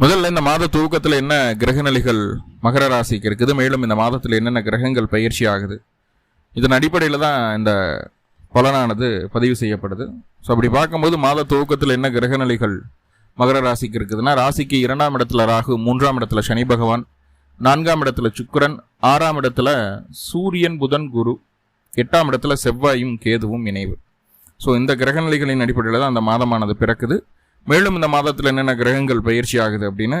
முதல்ல இந்த மாத துவக்கத்தில் என்ன கிரகநிலைகள் மகர ராசிக்கு இருக்குது மேலும் இந்த மாதத்தில் என்னென்ன கிரகங்கள் பயிற்சி ஆகுது இதன் அடிப்படையில் தான் இந்த பலனானது பதிவு செய்யப்படுது. ஸோ அப்படி பார்க்கும்போது மாத துவக்கத்தில் என்ன கிரகநிலைகள் மகர ராசிக்கு இருக்குதுன்னா ராசிக்கு இரண்டாம் இடத்துல ராகு மூன்றாம் இடத்துல சனி பகவான் நான்காம் இடத்துல சுக்கரன் ஆறாம் இடத்துல சூரியன் புதன் குரு எட்டாம் இடத்துல செவ்வாயும் கேதுவும் இணைவு. ஸோ இந்த கிரகநிலைகளின் அடிப்படையில் தான் அந்த மாதமானது பிறக்குது. மேலும் இந்த மாதத்தில் என்னென்ன கிரகங்கள் பயிற்சி ஆகுது அப்படின்னு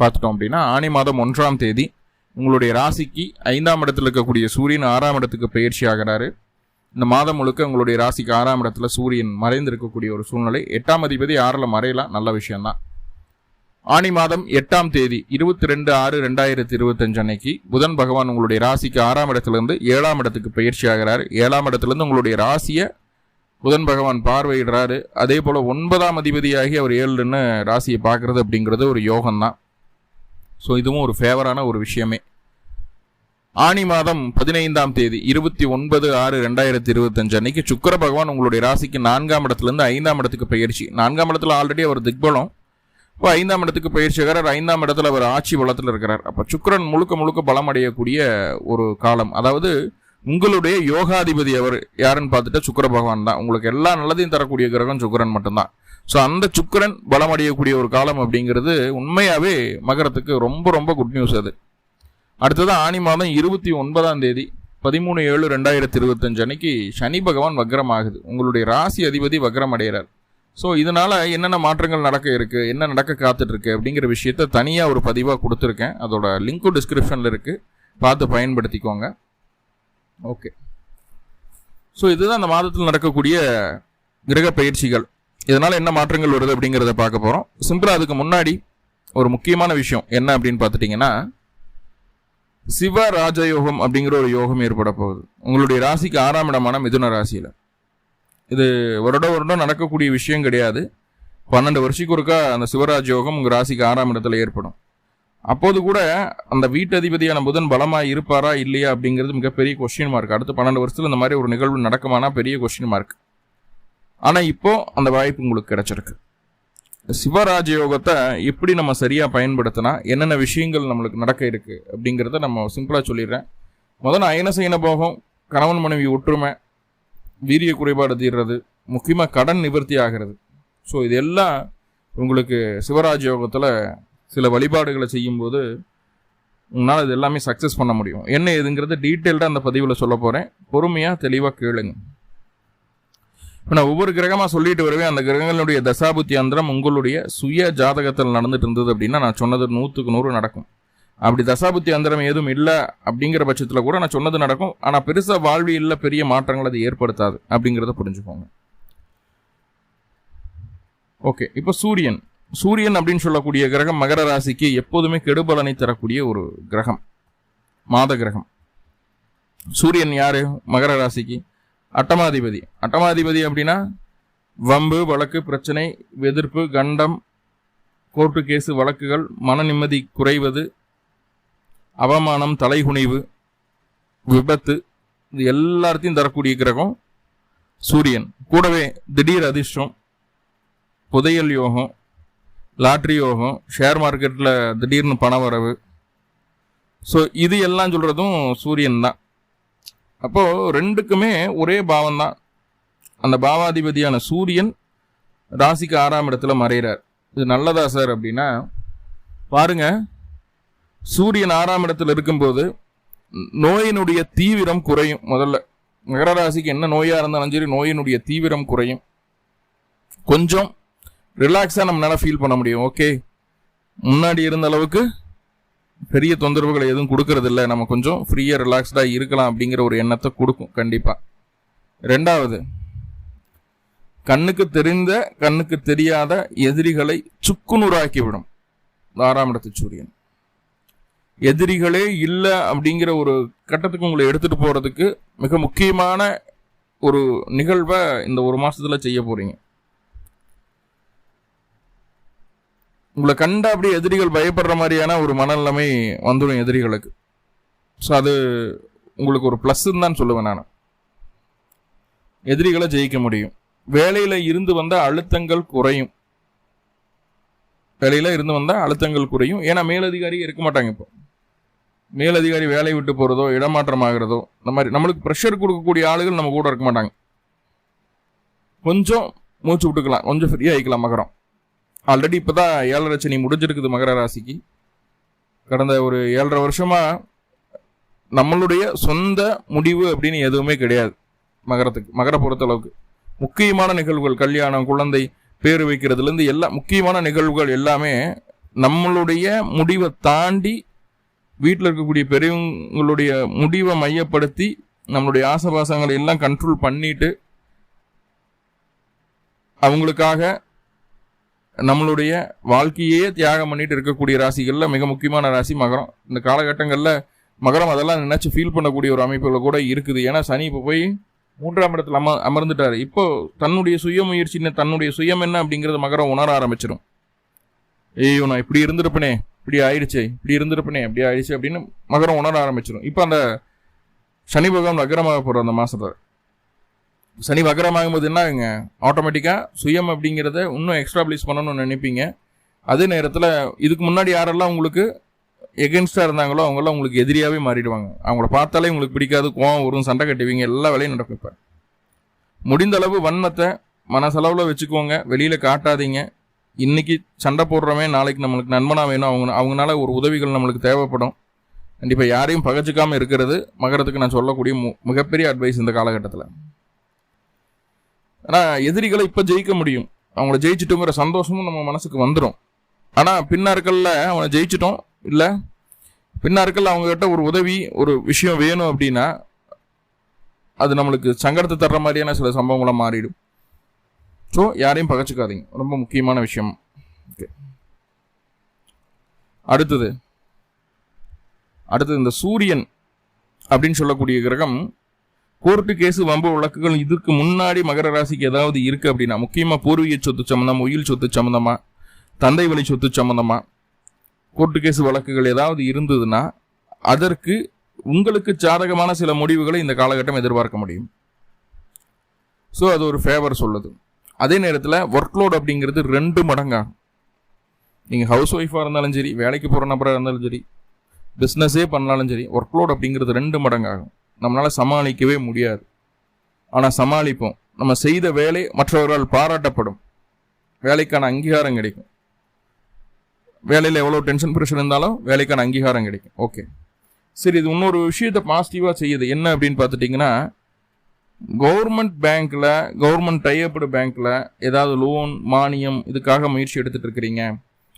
பார்த்துட்டோம் அப்படின்னா ஆணி மாதம் ஒன்றாம் தேதி உங்களுடைய ராசிக்கு ஐந்தாம் இடத்துல இருக்கக்கூடிய சூரியன் ஆறாம் இடத்துக்கு பயிற்சி ஆகிறாரு. இந்த மாதம் முழுக்க உங்களுடைய ராசிக்கு ஆறாம் இடத்துல சூரியன் மறைந்து இருக்கக்கூடிய ஒரு சூழ்நிலை. எட்டாம் அதிபதி ஆறில் மறையலாம் நல்ல விஷயம்தான். ஆணி மாதம் எட்டாம் தேதி இருபத்தி ரெண்டு ஆறு ரெண்டாயிரத்தி இருபத்தஞ்சு அன்னைக்கு புதன் பகவான் உங்களுடைய ராசிக்கு ஆறாம் இடத்துலேருந்து ஏழாம் இடத்துக்கு பயிற்சி ஆகிறார். ஏழாம் இடத்துலேருந்து உங்களுடைய ராசியை புதன் பகவான் பார்வையிடுறாரு. அதே போல் ஒன்பதாம் அதிபதியாகி அவர் ஏழுன்னு ராசியை பார்க்குறது அப்படிங்கிறது ஒரு யோகம்தான். ஸோ இதுவும் ஒரு ஃபேவரான ஒரு விஷயமே. ஆணி மாதம் பதினைந்தாம் தேதி இருபத்தி ஒன்பது ஆறு ரெண்டாயிரத்தி இருபத்தஞ்சு அன்னைக்கு சுக்கர பகவான் உங்களுடைய ராசிக்கு நான்காம் இடத்துலேருந்து ஐந்தாம் இடத்துக்கு பயிற்சி. நான்காம் இடத்துல ஆல்ரெடி அவர் திக்பலம். இப்போ ஐந்தாம் இடத்துக்கு பயிற்சியாளர் ஐந்தாம் இடத்துல அவர் ஆட்சி வளத்தில் இருக்கிறார். அப்போ சுக்கரன் முழுக்க முழுக்க பலமடையக்கூடிய ஒரு காலம். அதாவது உங்களுடைய யோகாதிபதி அவர் யாருன்னு பார்த்துட்டு சுக்கர பகவான் தான். உங்களுக்கு எல்லா நல்லதையும் தரக்கூடிய கிரகம் சுக்கரன் மட்டும்தான். ஸோ அந்த சுக்கரன் பலம் அடையக்கூடிய ஒரு காலம் அப்படிங்கிறது உண்மையாகவே மகரத்துக்கு ரொம்ப ரொம்ப குட் நியூஸ் அது. அடுத்தது ஆணி மாதம் இருபத்தி ஒன்பதாம் தேதி பதிமூணு ஏழு ரெண்டாயிரத்தி இருபத்தஞ்சு அன்னைக்கு சனி பகவான் வக்ரம் ஆகுது உங்களுடைய ராசி அதிபதி வக்ரம் அடைகிறார். ஸோ இதனால் என்னென்ன மாற்றங்கள் நடக்க இருக்குது என்ன நடக்க காத்துட்ருக்கு அப்படிங்கிற விஷயத்த தனியாக ஒரு பதிவாக கொடுத்துருக்கேன். அதோட லிங்க்கும் டிஸ்கிரிப்ஷனில் இருக்குது பார்த்து பயன்படுத்திக்கோங்க. ஓகே ஸோ இதுதான் அந்த மாதத்தில் நடக்கக்கூடிய கிரக பயிற்சிகள். இதனால் என்ன மாற்றங்கள் வருது அப்படிங்கிறத பார்க்க போகிறோம் சிம்பிளாக அதுக்கு முன்னாடி ஒரு முக்கியமான விஷயம் என்ன அப்படின்னு பார்த்துட்டிங்கன்னா சிவ ராஜயோகம் அப்படிங்கிற ஒரு யோகம் ஏற்பட போகுது. உங்களுடைய ராசிக்கு ஆறாம் இடமான மிதுன ராசியில். இது வருடம் வருடம் நடக்கக்கூடிய விஷயம் கிடையாது. பன்னெண்டு வருஷத்துக்கு ஒருக்கா அந்த சிவராஜ் யோகம் உங்கள் ராசிக்கு ஆறாம் இடத்துல ஏற்படும். அப்போது கூட அந்த வீட்டதிபதியான புதன் பலமாக இருப்பாரா இல்லையா அப்படிங்கிறது மிகப்பெரிய கொஸ்டின் மார்க் அடுத்து பன்னெண்டு வருஷத்தில் இந்த மாதிரி ஒரு நிகழ்வு நடக்குமானா பெரிய கொஸ்டின் மார்க் ஆனால் இப்போ அந்த வாய்ப்பு உங்களுக்கு கிடைச்சிருக்கு. சிவராஜ யோகத்தை எப்படி நம்ம சரியாக பயன்படுத்தினா என்னென்ன விஷயங்கள் நம்மளுக்கு நடக்க இருக்குது அப்படிங்கிறத நம்ம சிம்பிளாக சொல்லிடுறேன். முதல்ல அயன செய்யன போகம்? கணவன் மனைவி ஒற்றுமை வீரிய குறைபாடு தீர்றது முக்கியமாக கடன் நிவர்த்தி ஆகிறது. ஸோ இது எல்லாம் உங்களுக்கு சிவராஜ் யோகத்தில் சில வழிபாடுகளை செய்யும்போது உங்களால் இது எல்லாமே சக்ஸஸ் பண்ண முடியும். என்ன எதுங்கிறது டீட்டெயில்டாக அந்த பதிவில் சொல்ல போகிறேன் பொறுமையாக தெளிவாக கேளுங்க. இப்போ நான் ஒவ்வொரு கிரகமாக சொல்லிட்டு வருவேன். அந்த கிரகங்களுடைய தசாபுத்தி அந்தரம் உங்களுடைய சுய ஜாதகத்தில் நடந்துட்டு இருந்தது அப்படின்னா நான் சொன்னது நூற்றுக்கு நூறு நடக்கும். அப்படி தசாபுத்தி அந்தரம் எதுவும் இல்லை அப்படிங்கிற பட்சத்தில் கூட நான் சொன்னது நடக்கும். ஆனால் பெருசாக வாழ்வியலில் பெரிய மாற்றங்கள் அது ஏற்படுத்தாது அப்படிங்கிறத புரிஞ்சுக்கோங்க. ஓகே இப்போ சூரியன். சூரியன் அப்படின்னு சொல்லக்கூடிய கிரகம் மகர ராசிக்கு எப்போதுமே கெடுபலனை தரக்கூடிய ஒரு கிரகம். மாத கிரகம். சூரியன் யாரு? மகர ராசிக்கு. அட்டமாதிபதி. அட்டமாதிபதி அப்படின்னா வம்பு வழக்கு பிரச்சனை எதிர்ப்பு கண்டம் கோர்ட்டு கேஸு வழக்குகள் மன நிம்மதி குறைவது அவமானம் தலைகுனிவு விபத்து இது எல்லாத்தையும் தரக்கூடிய கிரகம் சூரியன். கூடவே திடீர் அதிர்ஷ்டம் புதையல் யோகம் லாட்ரி யோகம் ஷேர் மார்க்கெட்டில் திடீர்னு பண வரவு. ஸோ இது எல்லாம் சொல்கிறதும் சூரியன் தான். அப்போது ரெண்டுக்குமே ஒரே பாவம் தான். அந்த பாவாதிபதியான சூரியன் ராசிக்கு ஆறாம் இடத்துல மறைகிறார் இது நல்லதா சார் அப்படின்னா பாருங்க சூரியன் ஆறாம் இடத்துல இருக்கும்போது நோயினுடைய தீவிரம் குறையும் முதல்ல. மகர ராசிக்கு என்ன நோயாக இருந்தாலும் சரி நோயினுடைய தீவிரம் குறையும். கொஞ்சம் ரிலாக்ஸாக நம்மளால் ஃபீல் பண்ண முடியும். ஓகே முன்னாடி இருந்த அளவுக்கு பெரிய தொந்தரவுகளை எதுவும் கொடுக்கறதில்ல. நம்ம கொஞ்சம் ஃப்ரீயாக ரிலாக்ஸ்டாக இருக்கலாம் அப்படிங்கிற ஒரு எண்ணத்தை கொடுக்கும். கண்டிப்பாக ரெண்டாவது கண்ணுக்கு தெரிந்த கண்ணுக்கு தெரியாத எதிரிகளை சுக்குநூறாக்கிவிடும் இந்த ஆறாம் இடத்து சூரியன். எதிரிகளே இல்லை அப்படிங்கிற ஒரு கட்டத்துக்கு உங்களை எடுத்துகிட்டு போகிறதுக்கு மிக முக்கியமான ஒரு நிகழ்வை இந்த ஒரு மாதத்தில் செய்ய போகிறீங்க உங்களை கண்டா அப்படியே எதிரிகள் பயப்படுற மாதிரியான ஒரு மனநிலைமை வந்துடும் எதிரிகளுக்கு. ஸோ அது உங்களுக்கு ஒரு ப்ளஸ்ன்னு தான் சொல்லுவேன் நான். எதிரிகளை ஜெயிக்க முடியும். வேலையில் இருந்து வந்த அழுத்தங்கள் குறையும். வேலையில் இருந்து வந்தால் அழுத்தங்கள் குறையும். ஏன்னா மேலதிகாரி இருக்க மாட்டாங்க இப்போ. மேலதிகாரி வேலையை விட்டு போகிறதோ இடமாற்றம் ஆகிறதோ இந்த மாதிரி நம்மளுக்கு ப்ரெஷர் கொடுக்கக்கூடிய ஆளுகள் நம்ம கூட இருக்க மாட்டாங்க. கொஞ்சம் மூச்சு விட்டுக்கலாம். கொஞ்சம் ஃப்ரீயாக ஆகிக்கலாம் மகரம். ஆல்ரெடி இப்போ தான் ஏழரை சனி முடிஞ்சிருக்குது மகர ராசிக்கு. கடந்த ஒரு ஏழரை வருஷமாக நம்மளுடைய சொந்த முடிவு அப்படின்னு எதுவுமே கிடையாது. மகரத்துக்கு மகர பொறுத்தளவுக்கு முக்கியமான நிகழ்வுகள் கல்யாணம் குழந்தை பேர் வைக்கிறதுலேருந்து எல்லா முக்கியமான நிகழ்வுகள் எல்லாமே நம்மளுடைய முடிவை தாண்டி வீட்டில் இருக்கக்கூடிய பெரியவங்களுடைய முடிவை மையப்படுத்தி நம்மளுடைய ஆசபாசங்களை எல்லாம் கண்ட்ரோல் பண்ணிட்டு அவங்களுக்காக நம்மளுடைய வாழ்க்கையே தியாகம் பண்ணிட்டு இருக்கக்கூடிய ராசிகளில் மிக முக்கியமான ராசி மகரம். இந்த காலகட்டங்களில் மகரம் அதெல்லாம் நினைச்சு ஃபீல் பண்ணக்கூடிய ஒரு அமைப்புகள் கூட இருக்குது. ஏன்னா சனி இப்போ போய் மூன்றாம் இடத்துல அம அமர்ந்துட்டார். இப்போ தன்னுடைய சுய முயற்சின்னு தன்னுடைய சுயம் என்ன அப்படிங்கிறது மகரம் உணர ஆரம்பிச்சிடும் ஐயோ நான் இப்படி இருந்திருப்பனே இப்படி ஆயிடுச்சு இப்படி இருந்திருப்பனே இப்படி ஆயிடுச்சு அப்படின்னு மகரம் உணர ஆரம்பிச்சிடும் இப்போ அந்த சனி பகவான் அக்ரமாக போகிற அந்த மாதத்தை சனி வக்கரமாகும் போது என்ன ஆகுங்க ஆட்டோமேட்டிக்காக சுயம் அப்படிங்கிறத இன்னும் எக்ஸ்ட்ராப்ளிஷ் பண்ணணும்னு நினைப்பீங்க. அதே நேரத்தில் இதுக்கு முன்னாடி யாரெல்லாம் உங்களுக்கு எகென்ஸ்டாக இருந்தாங்களோ அவங்களாம் உங்களுக்கு எதிரியாகவே மாறிடுவாங்க. அவங்கள பார்த்தாலே உங்களுக்கு பிடிக்காது கோவம் வரும் சண்டை கட்டுவீங்க எல்லா வேலையும் நடக்கும் முடிந்த அளவு வன்மத்தை மனசளவில் வச்சுக்கோங்க வெளியில் காட்டாதீங்க. இன்றைக்கி சண்டை போடுறோமே நாளைக்கு நம்மளுக்கு நண்பனாக வேணும் அவங்க அவங்களால ஒரு உதவிகள் நம்மளுக்கு தேவைப்படும். கண்டிப்பாக யாரையும் பகச்சிக்காமல் இருக்கிறது மகரத்துக்கு நான் சொல்லக்கூடிய மு மிகப்பெரிய அட்வைஸ் இந்த காலகட்டத்தில். ஆனால் எதிரிகளை இப்போ ஜெயிக்க முடியும். அவங்கள ஜெயிச்சிட்டோங்கிற சந்தோஷமும் நம்ம மனசுக்கு வந்துடும் ஆனால் பின்னாட்களில் அவனை ஜெயிச்சிட்டோம் இல்லை? பின்னாட்கள் அவங்ககிட்ட ஒரு உதவி ஒரு விஷயம் வேணும் அப்படின்னா அது நம்மளுக்கு சங்கடத்தை தர்ற மாதிரியான சில சம்பவங்களை மாறிடும். ஸோ யாரையும் பகச்சிக்காதீங்க. ரொம்ப முக்கியமான விஷயம். ஓகே அடுத்தது. அடுத்தது இந்த சூரியன் அப்படின்னு சொல்லக்கூடிய கிரகம் கோர்ட்டு கேஸு வம்பு வழக்குகள் இதுக்கு முன்னாடி மகர ராசிக்கு ஏதாவது இருக்கு அப்படின்னா முக்கியமாக பூர்வீக சொத்து சம்மந்தம் உயில் சொத்து சம்மந்தமாக தந்தை வழி சொத்து சம்மந்தமாக கோர்ட்டு கேஸ் வழக்குகள் ஏதாவது இருந்ததுன்னா அதற்கு உங்களுக்கு சாதகமான சில முடிவுகளை இந்த காலகட்டம் எதிர்பார்க்க முடியும். ஸோ அது ஒரு ஃபேவர் சொல்லுது. அதே நேரத்தில் ஒர்க்லோட் அப்படிங்கிறது ரெண்டு மடங்காகும் நீங்கள் ஹவுஸ் ஒய்ஃபாக இருந்தாலும் சரி வேலைக்கு போகிற நபராக இருந்தாலும் சரி பிஸ்னஸே பண்ணாலும் சரி ஒர்க்லோட் அப்படிங்கிறது ரெண்டு மடங்காகும். நம்மளால் சமாளிக்கவே முடியாது. ஆனால் சமாளிப்போம். நம்ம செய்த வேலை மற்றவர்களால் பாராட்டப்படும். வேலைக்கான அங்கீகாரம் கிடைக்கும். வேலையில் எவ்வளோ டென்ஷன் ப்ரெஷர் இருந்தாலும் வேலைக்கான அங்கீகாரம் கிடைக்கும். ஓகே சரி இது இன்னொரு விஷயத்தை பாசிட்டிவாக செய்யுது. என்ன அப்படின்னு பார்த்துட்டிங்கன்னா கவர்மெண்ட் பேங்க்கில் கவர்மெண்ட் டைஅப்டு பேங்க்கில் ஏதாவது லோன் மானியம் இதுக்காக முயற்சி எடுத்துகிட்டு இருக்கிறீங்க.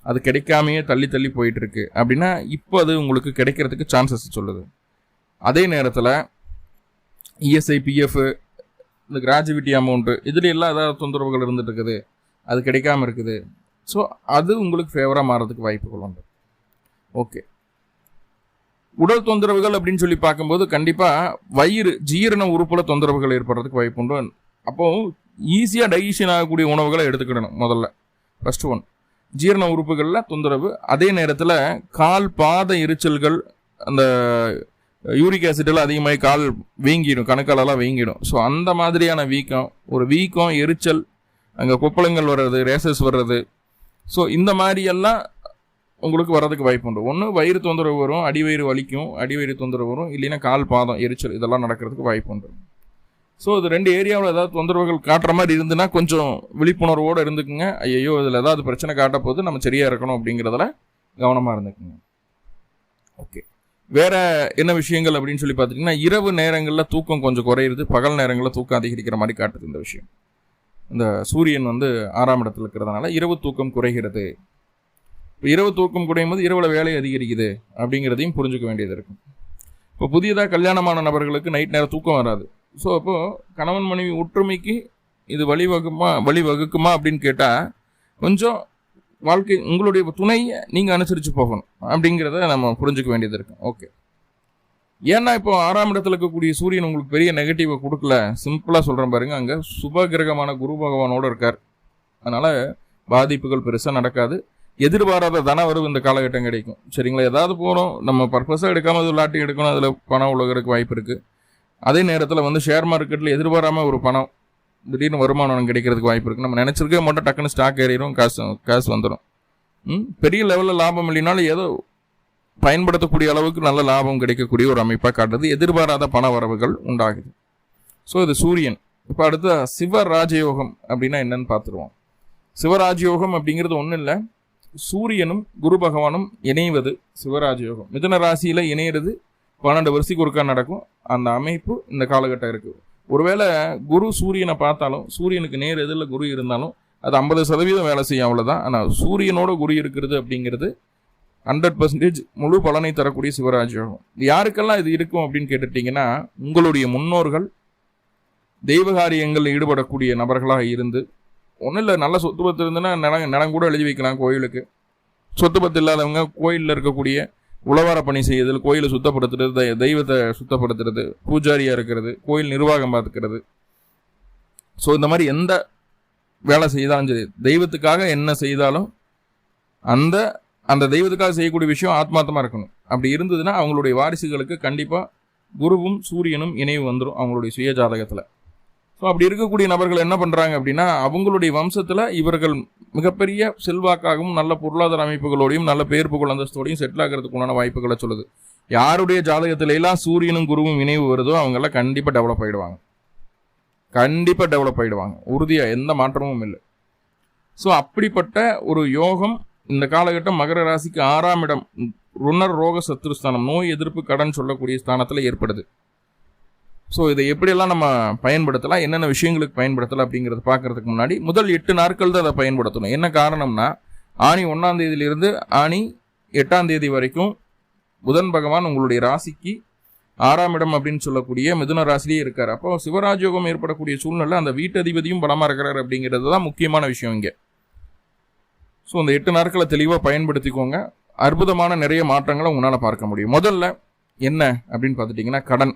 அது கிடைக்காமையே தள்ளி தள்ளி போயிட்டுருக்கு அப்படின்னா இப்போ அது உங்களுக்கு கிடைக்கிறதுக்கு சான்சஸ் சொல்லுது. அதே நேரத்தில் இஎஸ்ஐ பிஎஃப் இந்த கிராஜுவிட்டி அமௌண்ட்டு இதில் எல்லாம் ஏதாவது தொந்தரவுகள் இருந்துட்டு இருக்குது. அது கிடைக்காம இருக்குது. ஸோ அது உங்களுக்கு ஃபேவராக மாறதுக்கு வாய்ப்புகள் உண்டு. ஓகே உடல் தொந்தரவுகள் அப்படின்னு சொல்லி பார்க்கும்போது கண்டிப்பாக வயிறு ஜீரண உறுப்பில் தொந்தரவுகள் ஏற்படுறதுக்கு வாய்ப்பு உண்டு. அப்போ ஈஸியாக டைஜஷன் ஆகக்கூடிய உணவுகளை எடுத்துக்கிடணும் முதல்ல. ஃபஸ்ட் ஒன் ஜீரண உறுப்புகளில் தொந்தரவு. அதே நேரத்தில் கால் பாத எரிச்சல்கள் அந்த யூரிக் ஆசிடெல்லாம் அதிகமாகி கால் வீங்கிடும் கணக்காலெல்லாம் வீங்கிடும். ஸோ அந்த மாதிரியான வீக்கம் ஒரு வீக்கம் எரிச்சல் அங்கே கொப்பளங்கள் வர்றது ரேசஸ் வர்றது. ஸோ இந்த மாதிரியெல்லாம் உங்களுக்கு வர்றதுக்கு வாய்ப்பு உண்டு. ஒன்று வயிறு தொந்தரவு வரும் அடிவயிறு வலிக்கும் அடிவயிறு தொந்தரவு வரும் இல்லைன்னா கால் பாதம் எரிச்சல் இதெல்லாம் நடக்கிறதுக்கு வாய்ப்பு உண்டு. ஸோ இது ரெண்டு ஏரியாவில் ஏதாவது தொந்தரவுகள் காட்டுற மாதிரி இருந்துன்னா கொஞ்சம் விழிப்புணர்வோடு இருந்துக்குங்க. ஐயோ இதில் ஏதாவது பிரச்சனை காட்ட போது நம்ம சரியாக இருக்கணும் அப்படிங்கிறதுல கவனமாக இருந்துக்குங்க. ஓகே. வேற என்ன விஷயங்கள் அப்படின்னு சொல்லி பார்த்துட்டிங்கன்னா இரவு நேரங்களில் தூக்கம் கொஞ்சம் குறையிறது பகல் நேரங்களில் தூக்கம் அதிகரிக்கிற மாதிரி காட்டுது இந்த விஷயம். இந்த சூரியன் வந்து ஆறாம் இடத்துல இருக்கிறதுனால இரவு தூக்கம் குறைகிறது. இரவு தூக்கம் குறையும் போது இரவுல வேலை அதிகரிக்குது அப்படிங்கிறதையும் புரிஞ்சுக்க வேண்டியது இருக்கும். இப்போ புதியதாக கல்யாணமான நபர்களுக்கு நைட் நேரம் தூக்கம் வராது. ஸோ அப்போது கணவன் மனைவி ஒற்றுமைக்கு இது வழிவகுமா வழிவகுக்குமா அப்படின்னு கேட்டால் கொஞ்சம் வாழ்க்கை உங்களுடைய துணையை நீங்கள் அனுசரித்து போகணும். அப்படிங்கிறத நம்ம புரிஞ்சுக்க வேண்டியது இருக்கு. ஓகே ஏன்னா இப்போ ஆறாம் இடத்துல இருக்கக்கூடிய சூரியன் உங்களுக்கு பெரிய நெகட்டிவை கொடுக்கல. சிம்பிளாக சொல்கிறேன் பாருங்க. அங்கே சுப கிரகமான குரு பகவானோடு இருக்கார். அதனால் பாதிப்புகள் பெருசாக நடக்காது. எதிர்பாராத தன வரவு இந்த காலகட்டம் கிடைக்கும். சரிங்களா? ஏதாவது போகிறோம் நம்ம பர்பஸாக எடுக்காமல் அது லாட்டி எடுக்கணும். அதில் பணம் உலகிறதுக்கு வாய்ப்பு இருக்குது அதே நேரத்தில் வந்து ஷேர் மார்க்கெட்டில் எதிர்பாராமல் ஒரு பணம் திடீர்னு வருமானம் கிடைக்கிறதுக்கு வாய்ப்பு இருக்குது நம்ம நினச்சிருக்கே மட்டும் டக்குன்னு ஸ்டாக் ஏறிடும் காசு காசு வந்துடும் ம்? பெரிய லெவலில் லாபம் இல்லைனாலும் ஏதோ பயன்படுத்தக்கூடிய அளவுக்கு நல்ல லாபம் கிடைக்கக்கூடிய ஒரு அமைப்பாக காட்டுறது எதிர்பாராத பண வரவுகள் உண்டாகுது. ஸோ இது சூரியன். இப்போ அடுத்து சிவ ராஜயோகம் அப்படின்னா என்னன்னு பார்த்துருவோம். சிவராஜயோகம் அப்படிங்கிறது ஒன்றும் இல்லை. சூரியனும் குரு பகவானும் இணைவது சிவராஜயோகம். மிதன ராசியில் இணையிறது பன்னெண்டு வருஷத்துக்கு ஒருக்கா நடக்கும். அந்த அமைப்பு இந்த காலகட்டம் இருக்குது. ஒருவேளை குரு சூரியனை பார்த்தாலும் சூரியனுக்கு நேர் எதிரில் குரு இருந்தாலும் அது ஐம்பது சதவீதம் வேலை செய்யும் அவ்வளோதான் ஆனால் சூரியனோட குரு இருக்கிறது அப்படிங்கிறது ஹண்ட்ரட் பர்சன்டேஜ் முழு பலனை தரக்கூடிய சிவராஜயோகம் யாருக்கெல்லாம் இது இருக்கும் அப்படின்னு கேட்டுட்டிங்கன்னா உங்களுடைய முன்னோர்கள் தெய்வகாரியங்களில் ஈடுபடக்கூடிய நபர்களாக இருந்து ஒன்றும் இல்லை நல்ல சொத்து பத்து இருந்துன்னா நிலம் நிலம் கூட எழுதி வைக்கலாம் கோயிலுக்கு. சொத்து பத்து இல்லாதவங்க கோயிலில் இருக்கக்கூடிய உழவார பணி செய்யுதல் கோயிலை சுத்தப்படுத்துறது தெய்வத்தை சுத்தப்படுத்துறது பூஜாரியாக இருக்கிறது கோயில் நிர்வாகம் பார்த்துக்கிறது. ஸோ இந்த மாதிரி எந்த வேலை செய்தாலும் சரி தெய்வத்துக்காக என்ன செய்தாலும் அந்த அந்த தெய்வத்துக்காக செய்யக்கூடிய விஷயம் ஆத்மார்த்தமாக இருக்கணும். அப்படி இருந்ததுன்னா அவங்களுடைய வாரிசுகளுக்கு கண்டிப்பாக குருவும் சூரியனும் இணைவு வந்துடும் அவங்களுடைய சுய ஜாதகத்தில் ஸோ அப்படி இருக்கக்கூடிய நபர்கள் என்ன பண்ணுறாங்க அப்படின்னா அவங்களுடைய வம்சத்தில் இவர்கள் மிகப்பெரிய செல்வாக்காகவும் நல்ல பொருளாதார அமைப்புகளோடையும் நல்ல பேர் புகழ் அந்தஸ்தோடையும் செட்டில் ஆகிறதுக்குள்ளான வாய்ப்புகளை சொல்லுது. யாருடைய ஜாதகத்தில எல்லாம் சூரியனும் குருவும் இணைவு வருதோ அவங்கெல்லாம் கண்டிப்பாக டெவலப் ஆகிடுவாங்க கண்டிப்பாக டெவலப் ஆகிடுவாங்க உறுதியாக எந்த மாற்றமும் இல்லை. ஸோ அப்படிப்பட்ட ஒரு யோகம் இந்த காலகட்டம் மகர ராசிக்கு ஆறாம் இடம். ருணர் ரோக சத்துருஸ்தானம் நோய் எதிர்ப்பு கடன் சொல்லக்கூடிய ஸ்தானத்தில் ஏற்படுது. ஸோ இதை எப்படியெல்லாம் நம்ம பயன்படுத்தலாம்? என்னென்ன விஷயங்களுக்கு பயன்படுத்தலாம் அப்படிங்கிறத பார்க்கறதுக்கு முன்னாடி முதல் எட்டு நாட்கள் தான் அதை பயன்படுத்தணும். என்ன காரணம்னா ஆணி ஒன்றாம் தேதியிலிருந்து ஆணி எட்டாம் தேதி வரைக்கும் புதன் பகவான் உங்களுடைய ராசிக்கு ஆறாம் இடம் அப்படின்னு சொல்லக்கூடிய மிதுன ராசிலேயே இருக்கார். அப்போ சிவராஜயோகம் ஏற்படக்கூடிய சூழ்நிலை அந்த வீட்டதிபதியும் பலமாக இருக்கிறார் அப்படிங்கிறது தான் முக்கியமான விஷயம் இங்கே. ஸோ அந்த எட்டு நாட்களை தெளிவாக பயன்படுத்திக்கோங்க. அற்புதமான நிறைய மாற்றங்களை உங்களால் பார்க்க முடியும். முதல்ல என்ன அப்படின்னு பார்த்துட்டிங்கன்னா கடன்.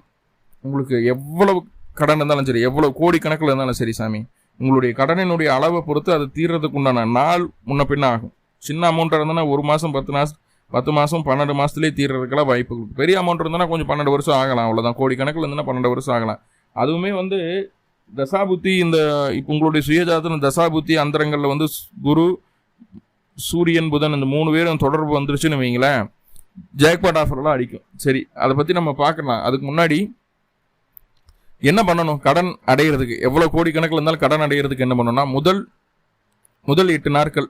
உங்களுக்கு எவ்வளவு கடன் இருந்தாலும் சரி எவ்வளோ கோடி கணக்கில் இருந்தாலும் சரி சாமி உங்களுடைய கடனினுடைய அளவை பொறுத்து அது தீர்றதுக்கு உண்டான நாள் முன்ன பின்ன ஆகும். சின்ன அமௌண்ட்டாக இருந்ததுன்னா ஒரு மாதம் பத்து மாதம் பத்து மாதம் பன்னெண்டு மாதத்துலேயே தீர்றதுக்கெல்லாம் வாய்ப்பு பெரிய அமௌண்ட் இருந்ததுன்னா கொஞ்சம் பன்னெண்டு வருஷம் ஆகலாம் அவ்வளோதான் கோடி கணக்கில் இருந்ததுன்னா பன்னெண்டு வருஷம் ஆகலாம். அதுவுமே வந்து தசாபுத்தி இந்த இப்போ உங்களுடைய சுயஜாதன தசாபுத்தி அந்தரங்களில் வந்து குரு சூரியன் புதன் இந்த மூணு பேரும் தொடர்பு வந்துருச்சுன்னு வைங்களேன் ஜாக்பாட் ஆஃபர்லாம் அடிக்கும். சரி அதை பற்றி நம்ம பார்க்கலாம். அதுக்கு முன்னாடி என்ன பண்ணணும்? கடன் அடையிறதுக்கு எவ்வளோ கோடி கணக்கில் இருந்தாலும் கடன் அடையிறதுக்கு என்ன பண்ணணும்னா முதல் முதல் எட்டு நாட்கள்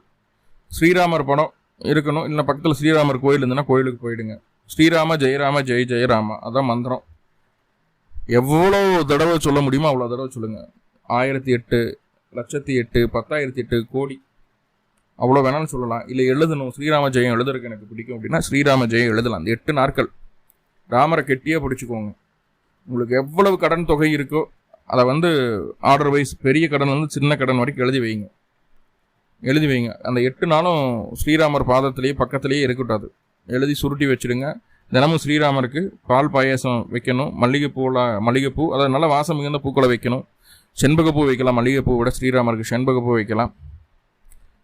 ஸ்ரீராமர் படம் இருக்கணும். இல்லை பக்கத்தில் ஸ்ரீராமர் கோயில் இருந்ததுன்னா கோயிலுக்கு போயிடுங்க. ஸ்ரீராம ஜெயராம ஜெய் ஜெயராம. அதான் மந்திரம். எவ்வளோ தடவை சொல்ல முடியுமோ அவ்வளோ தடவை சொல்லுங்கள் ஆயிரத்தி எட்டு லட்சத்தி எட்டு பத்தாயிரத்தி எட்டு கோடி. அவ்வளோ வேணாலும் சொல்லலாம். இல்லை எழுதணும். ஸ்ரீராம ஜெயம் எழுதுறதுக்கு எனக்கு பிடிக்கும் அப்படின்னா ஸ்ரீராம ஜெயம் எழுதலாம். அந்த எட்டு நாட்கள். ராமரை கெட்டியாக பிடிச்சிக்கோங்க. உங்களுக்கு எவ்வளவு கடன் தொகை இருக்கோ அதை வந்து ஆர்டர் வைஸ் பெரிய கடன் வந்து சின்ன கடன் வரைக்கும் எழுதி வைங்க. எழுதி வைங்க. அந்த எட்டு நாளும் ஸ்ரீராமர் பாதத்திலேயே பக்கத்திலேயே இருக்கக்கூடாது. எழுதி சுருட்டி வச்சுடுங்க. தினமும் ஸ்ரீராமருக்கு பால் பாயாசம் வைக்கணும். மல்லிகைப்பூவில் மல்லிகைப்பூ அதாவது நல்ல வாசம் மிகுந்த பூக்களை வைக்கணும். செண்பகப்பூ வைக்கலாம். மல்லிகைப்பூ விட ஸ்ரீராமருக்கு செண்பகப்பூ வைக்கலாம்.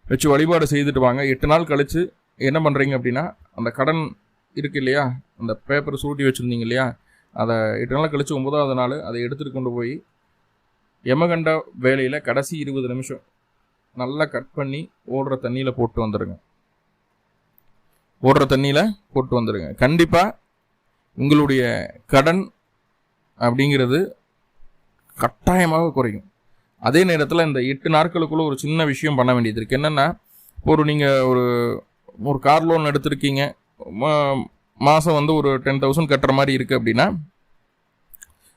வச்சு வழிபாடு செய்துட்டு வாங்க. எட்டு நாள் கழித்து என்ன பண்ணுறீங்க அப்படின்னா அந்த கடன் இருக்கு இல்லையா? அந்த பேப்பரை சூட்டி வச்சுருந்தீங்க இல்லையா? அதை எட்டு நாள் கழித்து ஒன்பதாவது நாள் அதை எடுத்துகிட்டு கொண்டு போய் யமகண்ட வேலையில் கடைசி இருபது நிமிஷம் நல்லா கட் பண்ணி ஓடுற தண்ணியில் போட்டு வந்துடுங்க ஓடுற தண்ணியில் போட்டு வந்துடுங்க கண்டிப்பாக உங்களுடைய கடன் அப்படிங்கிறது கட்டாயமாக குறையும். அதே நேரத்தில் இந்த எட்டு நாட்களுக்குள்ள ஒரு சின்ன விஷயம் பண்ண வேண்டியது இருக்குது என்னென்னா ஒரு நீங்கள் ஒரு ஒரு கார் லோன் எடுத்திருக்கீங்க. மாதம் வந்து ஒரு டென் தௌசண்ட் கட்டுற மாதிரி இருக்குது அப்படின்னா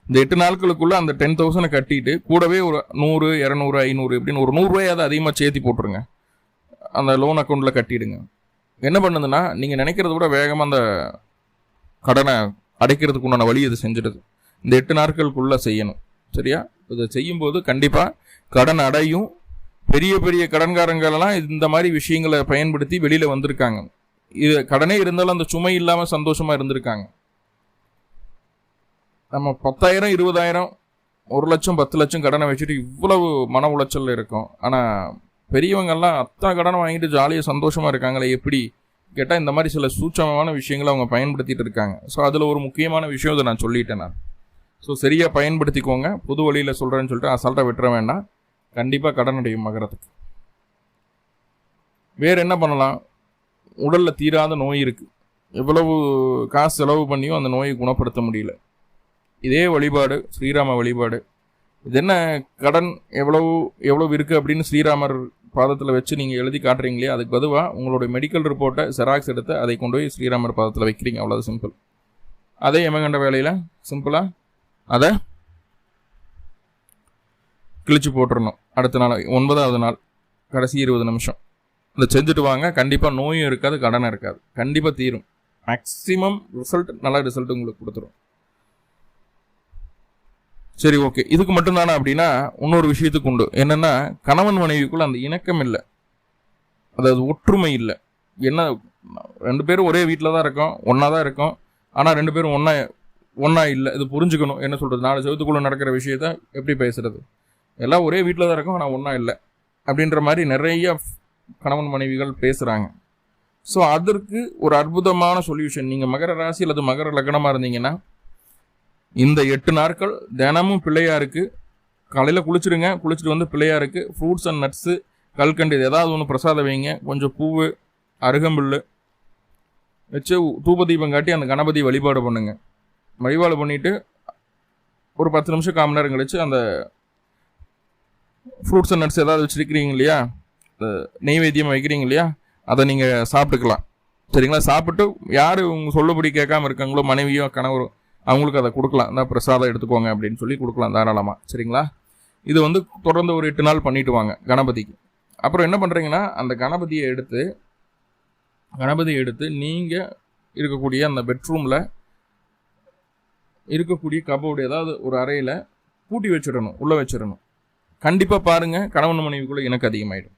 இந்த எட்டு நாட்களுக்குள்ளே அந்த டென் தௌசண்டை கட்டிட்டு கூடவே ஒரு நூறு இரநூறு ஐநூறு இப்படின்னு ஒரு நூறுரூவாயாவது அதிகமாக சேர்த்தி போட்டுருங்க. அந்த லோன் அக்கௌண்ட்டில் கட்டிடுங்க. என்ன பண்ணுதுன்னா நீங்கள் நினைக்கிறத விட வேகமாக அந்த கடனை அடைக்கிறதுக்கு உண்டான வழி இது செஞ்சிடுது. இந்த எட்டு நாட்களுக்குள்ளே செய்யணும். சரியா? இதை செய்யும்போது கண்டிப்பாக கடன் அடையும். பெரிய பெரிய கடன்காரங்களெல்லாம் இந்த மாதிரி விஷயங்களை பயன்படுத்தி வெளியில் வந்திருக்காங்க. இது கடனே இருந்தாலும் அந்த சுமை இல்லாமல் சந்தோஷமாக இருந்திருக்காங்க. நம்ம பத்தாயிரம் இருபதாயிரம் ஒரு லட்சம் பத்து லட்சம் கடனை வச்சுட்டு இவ்வளவு மன உளைச்சல் இருக்கும். ஆனால் பெரியவங்கெல்லாம் அத்தனை கடனை வாங்கிட்டு ஜாலியாக சந்தோஷமாக இருக்காங்களே எப்படி? கேட்டால் இந்த மாதிரி சில சூட்சமமான விஷயங்களை அவங்க பயன்படுத்திட்டு இருக்காங்க. ஸோ அதில் ஒரு முக்கியமான விஷயம் இதை நான் சொல்லிட்டேன் நான். ஸோ சரியாக பயன்படுத்திக்கோங்க. புது வழியில் சொல்கிறேன்னு சொல்லிட்டு அசால்ட்டாக விட்டுற வேண்டாம். கண்டிப்பாக கடன் அடையும் மகரத்துக்கு. வேறு என்ன பண்ணலாம்? உடலில் தீராத நோய் இருக்குது எவ்வளவு காசு செலவு பண்ணியும் அந்த நோயை குணப்படுத்த முடியல. இதே வழிபாடு ஸ்ரீராம வழிபாடு. இது என்ன கடன் எவ்வளவு எவ்வளவு இருக்குது அப்படின்னு ஸ்ரீராமர் பாதத்தில் வச்சு நீங்கள் எழுதி காட்டுறீங்களே அதுக்கு பதுவாக உங்களுடைய மெடிக்கல் ரிப்போர்ட்டை ஜெராக்ஸ் எடுத்து அதை கொண்டு போய் ஸ்ரீராமர் பாதத்தில் வைக்கிறீங்க. அவ்வளோ சிம்பிள் அதே எமகண்ட வேலையில் சிம்பிளாக அதை கிழிச்சு போட்டுடணும் அடுத்த நாள் ஒன்பதாவது நாள் கடைசி இருபது நிமிஷம். இதை செஞ்சுட்டு வாங்க. கண்டிப்பாக நோயும் இருக்காது கடனும் இருக்காது. கண்டிப்பாக தீரும். மேக்ஸிமம் ரிசல்ட் நல்ல ரிசல்ட் உங்களுக்கு கொடுத்துரும். சரி ஓகே இதுக்கு மட்டும்தானே அப்படின்னா இன்னொரு விஷயத்துக்கு உண்டு. என்னன்னா கணவன் மனைவிக்குள்ள அந்த இணக்கம் இல்லை. அதாவது ஒற்றுமை இல்லை. என்ன ரெண்டு பேரும் ஒரே வீட்டில் தான் இருக்கோம் ஒன்றா தான் இருக்கோம். ஆனால் ரெண்டு பேரும் ஒன்றா ஒன்றா இல்லை. இது புரிஞ்சுக்கணும். என்ன சொல்கிறது நாலு செவத்துக்குள்ளே நடக்கிற விஷயத்த எப்படி பேசுறது? எல்லாம் ஒரே வீட்டில் தான் இருக்கோம் ஆனால் ஒன்றா இல்லை. அப்படின்ற மாதிரி நிறைய கணவன் மனைவிகள் பேசுகிறாங்க ஸோ அதற்கு ஒரு அற்புதமான சொல்யூஷன் நீங்கள் மகர ராசி அல்லது மகர லக்னமாக இருந்தீங்கன்னா இந்த எட்டு நாட்கள் தினமும் பிள்ளையாருக்கு காலையில் குளிச்சுடுங்க குளிச்சுட்டு வந்து பிள்ளையாருக்கு ஃப்ரூட்ஸ் அண்ட் நட்ஸு கல்கண்டு ஏதாவது ஒன்று பிரசாதம் வைங்க. கொஞ்சம் பூவு அருகம்புல் வச்சு தூப தீபம் காட்டி அந்த கணபதி வழிபாடு பண்ணுங்கள் வழிபாடு பண்ணிவிட்டு ஒரு பத்து நிமிஷம் காம நேரம் கழிச்சு அந்த ஃப்ரூட்ஸ் அண்ட் நட்ஸ் ஏதாவது வச்சுருக்கிறீங்க இல்லையா? நெய்வேத்தியம் வைக்கிறீங்க இல்லையா? அதை நீங்கள் சாப்பிட்டுக்கலாம். சரிங்களா? சாப்பிட்டு யார் உங்க சொல்லுபடி கேட்காம இருக்காங்களோ மனைவியோ கணவரோ அவங்களுக்கு அதை கொடுக்கலாம். இந்த பிரசாதம் எடுத்துக்கோங்க அப்படின்னு சொல்லி கொடுக்கலாம் தாராளமாக சரிங்களா? இது வந்து தொடர்ந்து ஒரு எட்டு நாள் பண்ணிட்டு வாங்க கணபதிக்கு. அப்புறம் என்ன பண்ணுறீங்கன்னா அந்த கணபதியை எடுத்து கணபதியை எடுத்து நீங்கள் இருக்கக்கூடிய அந்த பெட்ரூமில் இருக்கக்கூடிய கபோர்டு ஏதாவது ஒரு அறையில் பூட்டி வச்சிடணும் உள்ளே வச்சிடணும். கண்டிப்பாக பாருங்கள் கணவன் மனைவிக்குள்ளே எனக்கு அதிகமாயிடும்.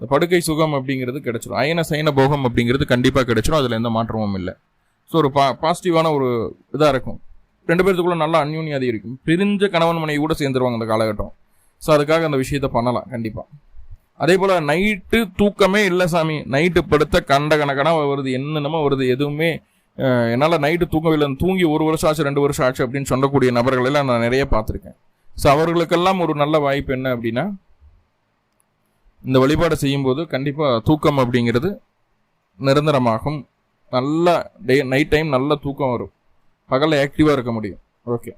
படுக்கை சுகம் அப்படிங்கிறது கிடைச்சிடும் அயன சயன போகம் அப்படிங்கிறது கண்டிப்பாக கிடைச்சிடும் அதில் எந்த மாற்றமும் இல்லை. ஸோ ஒரு பா பாசிட்டிவான ஒரு இதாக இருக்கும். ரெண்டு பேர்த்துக்குள்ள நல்லா அந்யூன்யம் அதிகரிக்கும் பிரிஞ்ச கணவன் மனைவி கூட சேர்ந்துருவாங்க அந்த காலகட்டம். ஸோ அதுக்காக அந்த விஷயத்த பண்ணலாம் கண்டிப்பாக அதே போல் நைட்டு தூக்கமே இல்லை சாமி. நைட்டு படுத்த கண்ட கணக்கனாக வருது. என்னென்னமோ வருது. எதுவுமே என்னால் நைட்டு தூங்கவில்லை தூங்கி ஒரு வருஷம் ஆச்சு ரெண்டு வருஷம் ஆச்சு அப்படின்னு சொல்லக்கூடிய நபர்கள் எல்லாம் நான் நிறைய பார்த்துருக்கேன். ஸோ அவர்களுக்கெல்லாம் ஒரு நல்ல வாய்ப்பு என்ன அப்படின்னா இந்த வழிபாடு செய்யும்போது கண்டிப்பாக தூக்கம் அப்படிங்கிறது நிரந்தரமாகும். நல்லா டே நைட் டைம் நல்ல தூக்கம் வரும். பகலில் ஆக்டிவாக இருக்க முடியும். ஓகே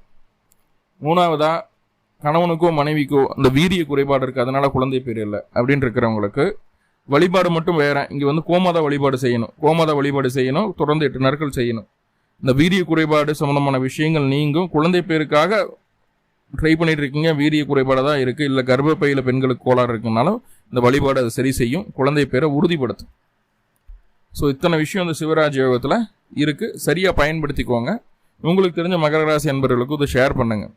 மூணாவதாக கணவனுக்கோ மனைவிக்கோ அந்த வீரிய குறைபாடு இருக்குது அதனால் குழந்தை பேர் இல்லை அப்படின்னு இருக்கிறவங்களுக்கு வழிபாடு மட்டும் வேற. இங்கே வந்து கோமாதா வழிபாடு செய்யணும். கோமாதா வழிபாடு செய்யணும். தொடர்ந்து எட்டு நாட்கள் செய்யணும். இந்த வீரிய குறைபாடு சம்மந்தமான விஷயங்கள் நீங்கும். குழந்தை பேருக்காக ட்ரை பண்ணிட்டு இருக்கீங்க. வீரிய குறைபாடு தான் இருக்குது இல்லை கர்ப்பப்பையில் பெண்களுக்கு கோளாறு இருக்குனாலும் இந்த வழிபாடு அதை சரி செய்யும் குழந்தை பேரை உறுதிப்படுத்தும். ஸோ இத்தனை விஷயம் இந்த சிவராஜ் யோகத்தில் இருக்குது சரியாக பயன்படுத்திக்கோங்க. உங்களுக்கு தெரிஞ்ச மகர ராசி அன்பர்களுக்கு இதை ஷேர் பண்ணுங்கள்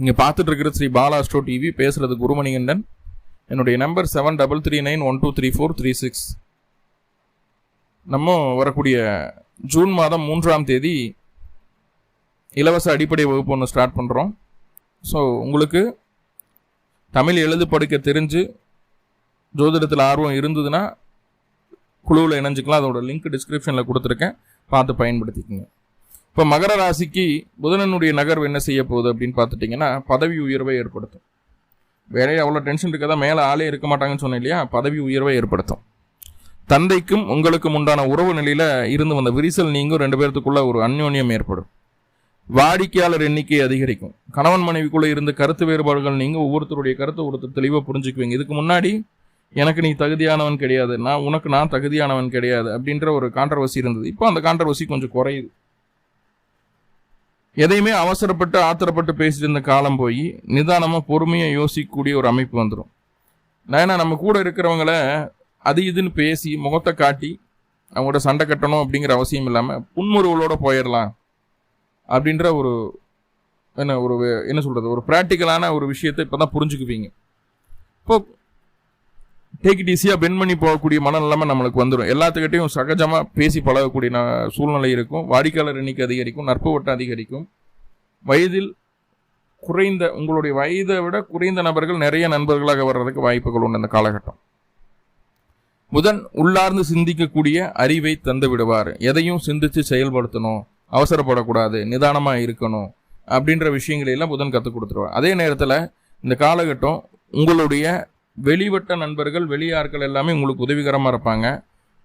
இங்கே பார்த்துட்டு இருக்கிற ஸ்ரீ பாலாஸ்டோ டிவி பேசுகிறது குருமணிகண்டன். என்னுடைய number seven double three nine one two three four three six நம்ம வரக்கூடிய ஜூன் மாதம் மூன்றாம் தேதி இலவச அடிப்படை வகுப்பு ஒன்று ஸ்டார்ட் பண்ணுறோம் ஸோ உங்களுக்கு தமிழ் எழுது படிக்க தெரிஞ்சு ஜோதிடத்தில் ஆர்வம் இருந்ததுன்னா குழுவில் இணைஞ்சிக்கலாம். அதோட லிங்க் டிஸ்கிரிப்ஷனில் கொடுத்துருக்கேன். பார்த்து பயன்படுத்திக்கோங்க. இப்போ மகர ராசிக்கு புதனனுடைய நகர்வு என்ன செய்ய போகுது அப்படின்னு பார்த்துட்டிங்கன்னா பதவி உயர்வை ஏற்படுத்தும். வேலையை அவ்வளோ டென்ஷன் இருக்கதா? மேலே ஆளே இருக்க மாட்டாங்கன்னு சொன்னேன் இல்லையா? பதவி உயர்வை ஏற்படுத்தும். தந்தைக்கும் உங்களுக்கும் உண்டான உறவு நிலையில் இருந்து வந்த விரிசல் நீங்கும். ரெண்டு பேர்த்துக்குள்ள ஒரு அந்யோன்யம் ஏற்படும். வாடிக்கையாளர் எண்ணிக்கை அதிகரிக்கும். கணவன் மனைவிக்குள்ளே இருந்து கருத்து வேறுபாடுகள் நீங்கள் ஒவ்வொருத்தருடைய கருத்தை ஒருத்தர் தெளிவாக புரிஞ்சுக்குவீங்க. இதுக்கு முன்னாடி எனக்கு நீ தகுதியானவன் கிடையாது. நான் உனக்கு நான் தகுதியானவன் கிடையாது அப்படின்ற ஒரு கான்ட்ரவர்சி இருந்தது. இப்போ அந்த கான்ட்ரவர்சி கொஞ்சம் குறையுது. எதையுமே அவசரப்பட்டு ஆத்திரப்பட்டு பேசிட்டு இருந்த காலம் போய் நிதானமாக பொறுமையாக யோசிக்கக்கூடிய ஒரு அமைப்பு வந்துடும் ஏன்னா நம்ம கூட இருக்கிறவங்கள அது இதுன்னு பேசி முகத்தை காட்டி அவங்களோட சண்டை கட்டணும் அப்படிங்கிற அவசியம் இல்லாமல் புன்முறுவலோட போயிடலாம் அப்படின்ற ஒரு என்ன ஒரு என்ன சொல்கிறது ஒரு ப்ராக்டிக்கலான ஒரு விஷயத்தை இப்போ தான் புரிஞ்சுக்குவீங்க. இப்போ டேக் இட் ஈஸியாக பென் பண்ணி போகக்கூடிய மனநிலைமை நம்மளுக்கு வந்துடும் எல்லாத்துக்கிட்டையும் சகஜமாக பேசி பழகக்கூடிய சூழ்நிலை இருக்கும். வாடிக்கையாளர் எண்ணிக்கை அதிகரிக்கும். நட்பு வட்டம் அதிகரிக்கும். வயதில் குறைந்த உங்களுடைய வயதை விட குறைந்த நபர்கள் நிறைய நண்பர்களாக வர்றதுக்கு வாய்ப்புகள் உண்டு இந்த காலகட்டம். புதன் உள்ளார்ந்து சிந்திக்கக்கூடிய அறிவை தந்து விடுவார். எதையும் சிந்தித்து செயல்படுத்தணும். அவசரப்படக்கூடாது. நிதானமாக இருக்கணும். அப்படின்ற விஷயங்களை எல்லாம் புதன் கற்றுக் கொடுத்துருவார். அதே நேரத்தில் இந்த காலகட்டம் உங்களுடைய வெளிவட்ட நண்பர்கள் வெளியாட்கள் எல்லாமே உங்களுக்கு உதவிகரமாக இருப்பாங்க.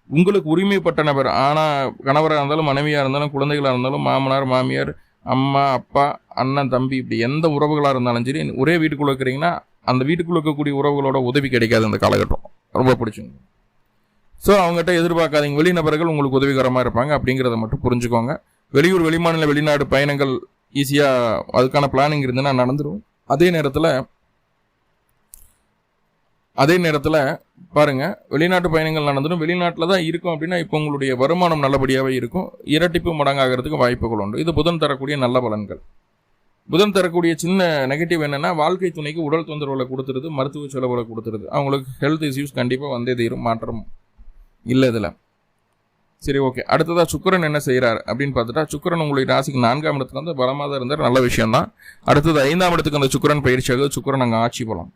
உங்களுக்கு உரிமைப்பட்ட நபர் ஆனால் கணவராக இருந்தாலும் மனைவியாக இருந்தாலும் குழந்தைகளாக இருந்தாலும் மாமனார் மாமியார் அம்மா அப்பா அண்ணன் தம்பி இப்படி எந்த உறவுகளாக இருந்தாலும் சரி ஒரே வீட்டுக்குள்ளே இருக்கிறீங்கன்னா அந்த வீட்டுக்குள்ளே இருக்கக்கூடிய உறவுகளோட உதவி கிடைக்காது அந்த காலகட்டம். ரொம்ப பிடிச்சிங்க. ஸோ அவங்ககிட்ட எதிர்பார்க்காதீங்க. வெளிநபர்கள் உங்களுக்கு உதவிகரமாக இருப்பாங்க. அப்படிங்கிறத மட்டும் புரிஞ்சுக்கோங்க. வெளியூர் வெளிமாநில வெளிநாடு பயணங்கள் ஈஸியாக அதுக்கான பிளானிங் இருந்துன்னா நடந்துடும் அதே நேரத்தில் அதே நேரத்தில் பாருங்கள் வெளிநாட்டு பயணங்கள் நடந்துடும். வெளிநாட்டில் தான் இருக்கும் அப்படின்னா இப்போ உங்களுடைய வருமானம் நல்லபடியாகவே இருக்கும். இரட்டிப்பு மடங்காகிறதுக்கு வாய்ப்புகள் உண்டு. இது புதன் தரக்கூடிய நல்ல பலன்கள். புதன் தரக்கூடிய சின்ன நெகட்டிவ் என்னென்னா வாழ்க்கை துணைக்கு உடல் தொந்தரவுகளை கொடுத்துருது மருத்துவ செலவுகளை கொடுத்துருது. அவங்களுக்கு ஹெல்த் இஷ்யூஸ் கண்டிப்பாக வந்தே தீரும். மாற்றம் இல்லை இதில். சரி ஓகே அடுத்ததாக சுக்கிரன் என்ன செய்கிறார் அப்படின்னு பார்த்துட்டா சுக்கிரன் உங்களுடைய ராசிக்கு நான்காம் இடத்துல வந்து பலமாக தான் இருந்தார். நல்ல விஷயம் தான் அடுத்தது ஐந்தாம் இடத்துக்கு அந்த சுக்கரன் பயிற்சியாக சுக்கரன் அங்கே ஆட்சி பலம்.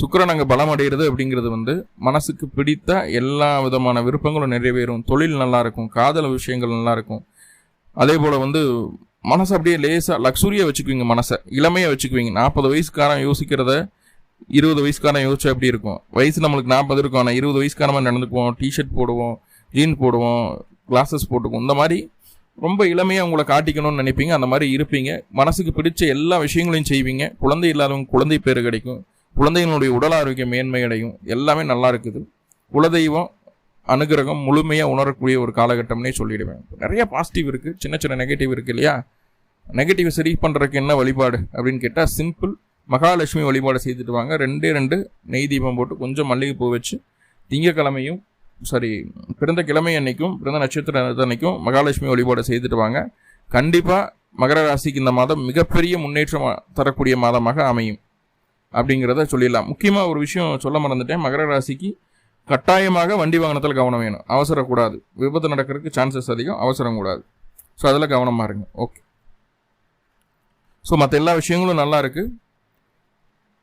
சுக்கரன் அங்கே பலம் அடைகிறது அப்படிங்கிறது வந்து மனசுக்கு பிடித்த எல்லா விதமான விருப்பங்களும் நிறைவேறும். தொழில் நல்லா இருக்கும் காதல் விஷயங்கள் நல்லா இருக்கும். அதே போல் வந்து மனசை அப்படியே லேசாக லக்ஸுரியாக வச்சுக்குவீங்க மனசை. இளமையாக வச்சுக்குவீங்க. நாற்பது வயசுக்காரன் யோசிக்கிறத இருபது வயசுக்காரன் யோசிச்சா எப்படி இருக்கும்? வயசு நம்மளுக்கு நாற்பது இருக்கும். ஆனால் இருபது வயசுக்காரமாக நடந்துக்குவோம். டிஷர்ட் போடுவோம் ஜீன் போடுவோம் கிளாஸஸ் போட்டுக்குவோம். இந்த மாதிரி ரொம்ப இளமையாக உங்களை காட்டிக்கணும்னு நினைப்பீங்க. அந்த மாதிரி இருப்பீங்க. மனசுக்கு பிடிச்ச எல்லா விஷயங்களையும் செய்வீங்க. குழந்தை இல்லாதவங்க குழந்தை பேர் கிடைக்கும். குழந்தைகளுடைய உடல் ஆரோக்கியம் மேன்மை அடையும் எல்லாமே நல்லா இருக்குது. குலதெய்வம் அனுகிரகம் முழுமையாக உணரக்கூடிய ஒரு காலகட்டம்னே சொல்லிடுவேன். நிறைய பாசிட்டிவ் இருக்குது சின்ன சின்ன நெகட்டிவ் இருக்குது இல்லையா? நெகட்டிவ் சரி பண்ணுறதுக்கு என்ன வழிபாடு அப்படின்னு கேட்டால் சிம்பிள் மகாலட்சுமி வழிபாடு செய்துட்டு வாங்க. ரெண்டே ரெண்டு நெய் தீபம் போட்டு கொஞ்சம் மல்லிகைப்பூ வச்சு திங்கக்கிழமையும் சாரி பிறந்த கிழமை அன்னைக்கும் பிறந்த நட்சத்திர அன்னைக்கும் மகாலட்சுமி வழிபாடு செய்துட்டு வாங்க. கண்டிப்பாக மகர ராசிக்கு இந்த மாதம் மிகப்பெரிய முன்னேற்றம் தரக்கூடிய மாதமாக அமையும். அப்படிங்கிறத சொல்லிடலாம். முக்கியமாக ஒரு விஷயம் சொல்ல மறந்துட்டேன். மகர ராசிக்கு கட்டாயமாக வண்டி வாகனத்தில் கவனம் வேணும். அவசரக்கூடாது. விபத்து நடக்கிறதுக்கு சான்சஸ் அதிகம். அவசரம் கூடாது ஸோ அதில் கவனமாக இருங்க. ஓகே ஸோ மற்ற எல்லா விஷயங்களும் நல்லா இருக்குது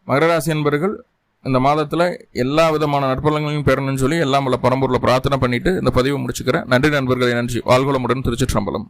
மகர ராசி என்பர்கள் இந்த மாதத்தில் எல்லா விதமான நற்பலங்களையும் பெறணும்னு சொல்லி எல்லாம் உள்ள பரம்பூரில் பிரார்த்தனை பண்ணிவிட்டு இந்த பதிவை முடிச்சுக்கிறேன். நன்றி நண்பர்களை. நன்றி. வாழ்வளமுடன் திருச்சிற்றம்பலம்.